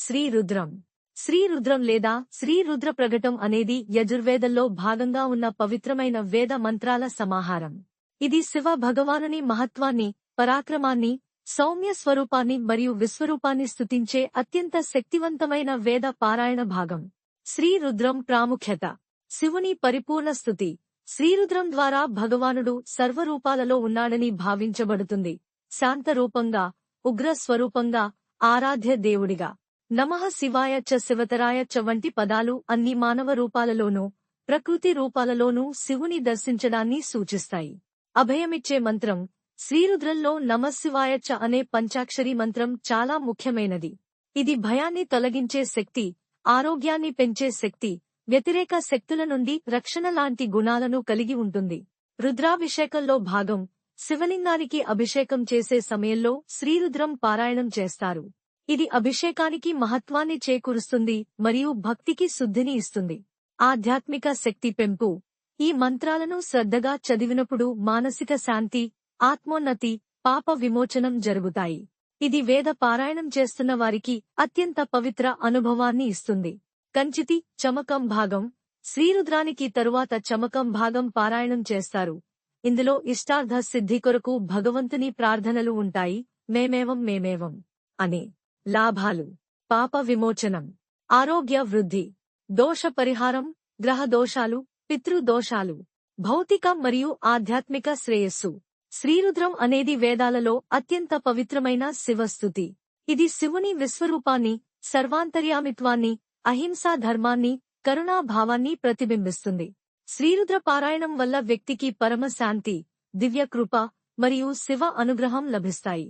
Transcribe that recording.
శ్రీరుద్రం. శ్రీరుద్రం లేదా శ్రీరుద్ర ప్రగటం అనేది యజుర్వేదంలో భాగంగా ఉన్న పవిత్రమైన వేద మంత్రాల సమాహారం. ఇది శివ భగవానుని మహత్వాన్ని పరాక్రమాన్ని సౌమ్య స్వరూపాన్ని మరియు విశ్వరూపాన్ని స్తుతించే అత్యంత శక్తివంతమైన వేద పారాయణ భాగం. శ్రీరుద్రం ప్రాముఖ్యత. శివుని పరిపూర్ణ స్థుతి శ్రీరుద్రం ద్వారా భగవానుడు సర్వరూపాలలో ఉన్నాడని భావించబడుతుంది. శాంతరూపంగా ఉగ్ర స్వరూపంగా ఆరాధ్య దేవుడిగా. నమః శివాయ చ శివతరాయ చ వంటి పదాలు అన్ని మానవ రూపాలలోనూ ప్రకృతి రూపాలలోనూ శివుని దర్శించడాన్ని సూచిస్తాయి. అభయమిచ్చే మంత్రం శ్రీరుద్రంలో నమశివాయ చ అనే పంచాక్షరి మంత్రం చాలా ముఖ్యమైనది. ఇది భయాన్ని తొలగించే శక్తి ఆరోగ్యాన్ని పెంచే శక్తి వ్యతిరేక శక్తుల నుండి రక్షణ లాంటి గుణాలను కలిగి ఉంటుంది. రుద్రాభిషేకంలో భాగం శివలింగానికి అభిషేకం చేసే సమయంలో శ్రీరుద్రం పారాయణం చేస్తారు. ఇది అభిషేకానికి మహత్వాన్ని చేకూరుస్తుంది మరియు భక్తికి శుద్ధిని ఇస్తుంది. ఆధ్యాత్మిక శక్తి పెంపు. ఈ మంత్రాలను శ్రద్ధగా చదివినప్పుడు మానసిక శాంతి ఆత్మోన్నతి పాప విమోచనం జరుగుతాయి. ఇది వేద పారాయణం చేస్తున్న వారికి అత్యంత పవిత్ర అనుభవాన్ని ఇస్తుంది. కంచితి చమకం భాగం. శ్రీరుద్రానికి తరువాత చమకం భాగం పారాయణం చేస్తారు. ఇందులో ఇష్టార్థ సిద్ధి కొరకు భగవంతుని ప్రార్థనలు ఉంటాయి. మేమేవం మేమేవం. అని. లాభాలు పాప విమోచనం ఆరోగ్య వృద్ధి దోష పరిహారం గ్రహ దోషాలు పితృదోషాలు భౌతిక మరియు ఆధ్యాత్మిక శ్రేయస్సు. శ్రీరుద్రం అనేది వేదాలలో అత్యంత పవిత్రమైన శివస్థుతి. ఇది శివుని విశ్వరూపాన్ని సర్వాంతర్యామిత్వాన్ని అహింసా ధర్మాన్ని కరుణాభావాన్ని ప్రతిబింబిస్తుంది. శ్రీరుద్ర పారాయణం వల్ల వ్యక్తికి పరమశాంతి దివ్యకృప మరియు శివ అనుగ్రహం లభిస్తాయి.